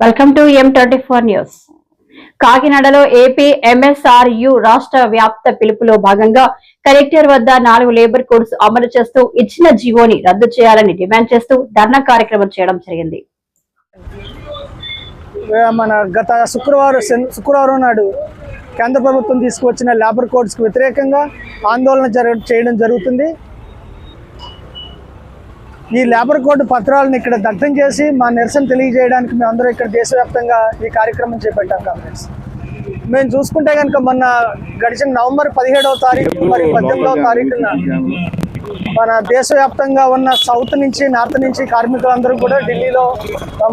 Welcome to M twenty four news కాకినాడలో AP MSRU రాష్ట్ర వ్యాప్త పిలుపులో భాగంగా కలెక్టర్ వద్ద నాలుగు లేబర్ కోడ్స్ అమలు చేస్తూ ఇచ్చిన జీవోని రద్దు చేయాలని డిమాండ్ చేస్తూ ధర్నా కార్యక్రమం చేయడం జరిగింది. మన గత శుక్రవారం శుక్రవారం నాడు కేంద్ర ప్రభుత్వం తీసుకువచ్చిన లేబర్ కోడ్స్కి వ్యతిరేకంగా ఆందోళన చేయడం జరుగుతుంది. ఈ లేబర్ కోడ్ పత్రాలను ఇక్కడ దగ్ధం చేసి మా నిరసన తెలియజేయడానికి మేము అందరూ ఇక్కడ దేశవ్యాప్తంగా ఈ కార్యక్రమం చేపట్టాం కాంగ్రెస్. మేము చూసుకుంటే కనుక మొన్న గడిచిన నవంబర్ పదిహేడవ తారీఖు మరి పద్దెనిమిదవ తారీఖున మన దేశవ్యాప్తంగా ఉన్న సౌత్ నుంచి నార్త్ నుంచి కార్మికులందరూ కూడా ఢిల్లీలో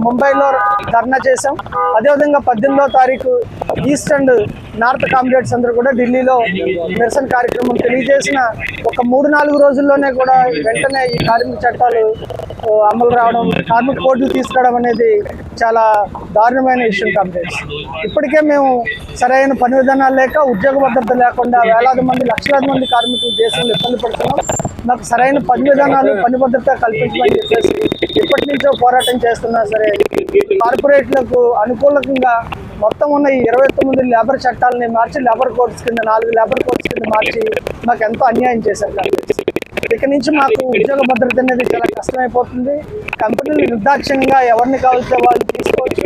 ముంబైలో ధర్నా చేశాం. అదేవిధంగా పద్దెనిమిదో తారీఖు ఈస్ట్ అండ్ నార్త్ కామ్రేడ్స్ అందరూ కూడా ఢిల్లీలో నిరసన కార్యక్రమం తెలియజేసిన ఒక మూడు నాలుగు రోజుల్లోనే కూడా వెంటనే ఈ కార్మిక చట్టాలు అమలు రావడం కార్మిక కోర్టులు తీసుకురావడం అనేది చాలా దారుణమైన విషయం కామ్రేడ్స్. ఇప్పటికే మేము సరైన పని విధానాలు లేక ఉద్యోగ భద్రత లేకుండా వేలాది మంది లక్షలాది మంది కార్మికులు దేశంలో ఇబ్బంది పడుతున్నాం. మాకు సరైన పని విధానాలు పని భద్రత కల్పించమని చెప్పేసి ఇప్పటి నుంచో పోరాటం చేస్తున్నా సరే కార్పొరేట్లకు అనుకూలంగా మొత్తం ఉన్న ఈ ఇరవై తొమ్మిది లేబర్ చట్టాలని మార్చి లేబర్ కోడ్స్ కింద నాలుగు లేబర్ కోడ్స్ కింద మార్చి మాకు ఎంతో అన్యాయం చేశారు కార్మికులు. ఇక నుంచి మాకు ఉద్యోగ భద్రత అనేది చాలా కష్టమైపోతుంది కంపెనీలు నిర్దాక్ష్యంగా ఎవరిని కావాల్సిన వాళ్ళు తీసుకోవచ్చు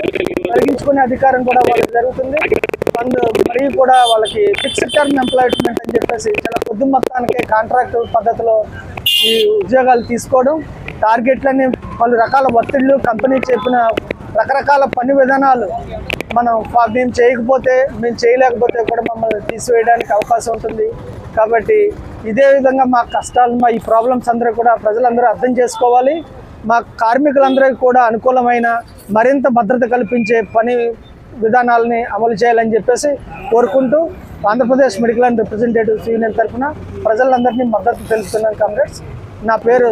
తొలగించుకునే అధికారం కూడా వాళ్ళకి జరుగుతుంది అండ్ మరియు కూడా వాళ్ళకి ఫిక్స్డ్ టర్మ్ ఎంప్లాయ్మెంట్ అని చెప్పేసి చాలా కొద్ది మొత్తానికి కాంట్రాక్ట్ పద్ధతిలో ఈ ఉద్యోగాలు తీసుకోవడం టార్గెట్లని పలు రకాల ఒత్తిళ్ళు కంపెనీ చెప్పిన రకరకాల పని విధానాలు మనం మేము చేయకపోతే మేము చేయలేకపోతే కూడా మమ్మల్ని తీసివేయడానికి అవకాశం ఉంటుంది. కాబట్టి ఇదే విధంగా మా కష్టాలు మా ఈ ప్రాబ్లమ్స్ అందరూ కూడా ప్రజలందరూ అర్థం చేసుకోవాలి. మా కార్మికులందరికీ కూడా అనుకూలమైన మరింత భద్రత కల్పించే పని విధానాలని అమలు చేయాలని చెప్పేసి కోరుకుంటూ Andhra Pradesh medical and representatives union తరఫున ప్రజలందరినీ మద్దతు తెలుపుతున్నాను కామ్రేడ్స్ నా పేరు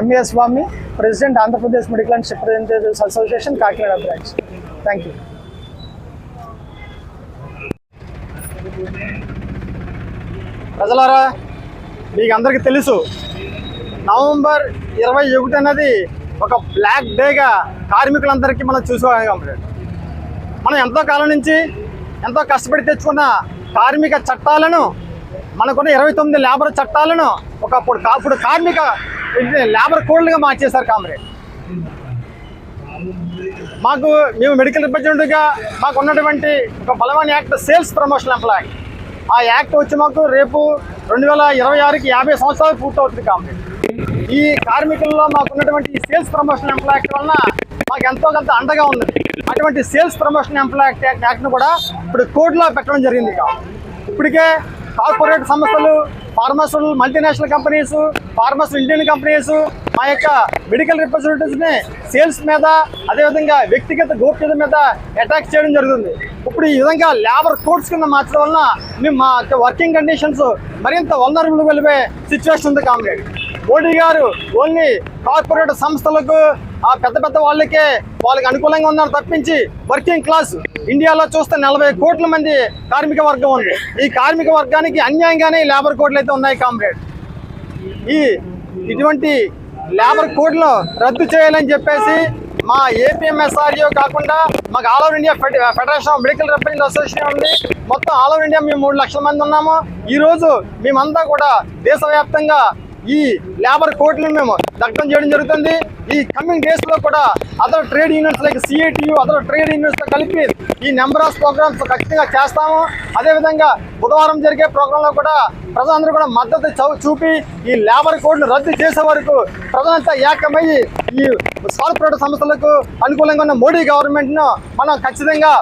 M A Swami president Andhra Pradesh medical and representatives association Kakinada branch. Thank you ప్రజలారా మీకు అందరికీ తెలుసు నవంబర్ ఇరవై ఒకటి అనేది ఒక బ్లాక్ డేగా కార్మికులందరికీ మనం చూసుకోవాలి చూసుకోగలం మనం ఎంతో కాలం నుంచి ఎంతో కష్టపడి తెచ్చుకున్న కార్మిక చట్టాలను మనకున్న ఇరవై తొమ్మిది లేబర్ చట్టాలను ఒకప్పుడు అప్పుడు కార్మిక ఇది లేబర్ కోడ్లుగా మార్చేశారు కామ్రేడ్. మాకు మేము మెడికల్ రిప్రజెంటేటివ్గా మాకు ఉన్నటువంటి ఒక బలమైన యాక్ట్ సేల్స్ ప్రమోషన్ ఎంప్లాయ్. ఆ యాక్ట్ వచ్చి మాకు రేపు రెండు వేల ఇరవై ఆరుకి యాభై సంవత్సరాలు పూర్తవుతుంది కామ్రేడ్. ఈ కార్మికుల్లో మాకున్నటువంటి సేల్స్ ప్రమోషన్ ఎంప్లాయ్ యాక్ట్ వలన మాకు ఎంతో కొంత అండగా ఉంది. అటువంటి సేల్స్ ప్రమోషన్ ఎంప్లాయ్ యాక్ట్ యాక్ట్ను కూడా ఇప్పుడు కోర్టులో పెట్టడం జరిగింది ఇప్పటికే కార్పొరేట్ సంస్థలు ఫార్మస్యూల్ multinational companies pharmas Indian companies మా యొక్క మెడికల్ రిప్రజెంటేటివ్స్ని సేల్స్ మీద అదేవిధంగా వ్యక్తిగత గోప్యత మీద అటాక్ చేయడం జరుగుతుంది. ఇప్పుడు ఈ విధంగా లేబర్ కోడ్స్ కింద మార్చడం వలన మేము మా యొక్క వర్కింగ్ కండిషన్స్ మరింత వల్నరబుల్ వెళ్ళిపోయే సిచ్యువేషన్ ఉంది comrade. Modi garu only corporate సంస్థలకు ఆ పెద్ద పెద్ద వాళ్ళకే వాళ్ళకి అనుకూలంగా ఉన్నారు తప్పించి వర్కింగ్ క్లాస్ ఇండియాలో చూస్తే నలభై కోట్ల మంది కార్మిక వర్గం ఉంది. ఈ కార్మిక వర్గానికి అన్యాయంగానే లేబర్ కోడ్లు అయితే ఉన్నాయి కామ్రేడ్. ఈ ఇటువంటి లేబర్ కోడ్లు రద్దు చేయాలని చెప్పేసి మా ఏపీఎంఎస్ఆర్యో కాకుండా మాకు all over India fed- federation of medical represent association ఉంది. మొత్తం ఆల్ ఓవర్ ఇండియా మేము మూడు లక్షల మంది ఉన్నాము. ఈరోజు మేమంతా కూడా దేశవ్యాప్తంగా ఈ లేబర్ కోర్టులను మేము దగ్ధం చేయడం జరుగుతుంది. ఈ కమింగ్ డేస్లో కూడా other trade unions like CITU other trade యూనియన్స్తో కలిపి ఈ నెంబర్ ఆఫ్ ప్రోగ్రామ్స్ ఖచ్చితంగా చేస్తాము. అదేవిధంగా బుధవారం జరిగే ప్రోగ్రామ్లో కూడా ప్రజలందరూ కూడా మద్దతు చూపి ఈ లేబర్ కోడ్ను రద్దు చేసే వరకు ప్రజలంతా ఏకమయ్యి ఈ కార్పొరేట్ సంస్థలకు అనుకూలంగా ఉన్న మోడీ గవర్నమెంట్ను మనం ఖచ్చితంగా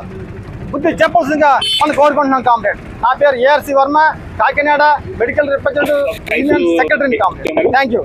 బుద్ధి చెప్పాల్సిందిగా మనం కోరుకుంటున్నాం కామ్రేడ్. నా పేరు ARC Varma Kakinada medical representative union secretary comrade. Thank you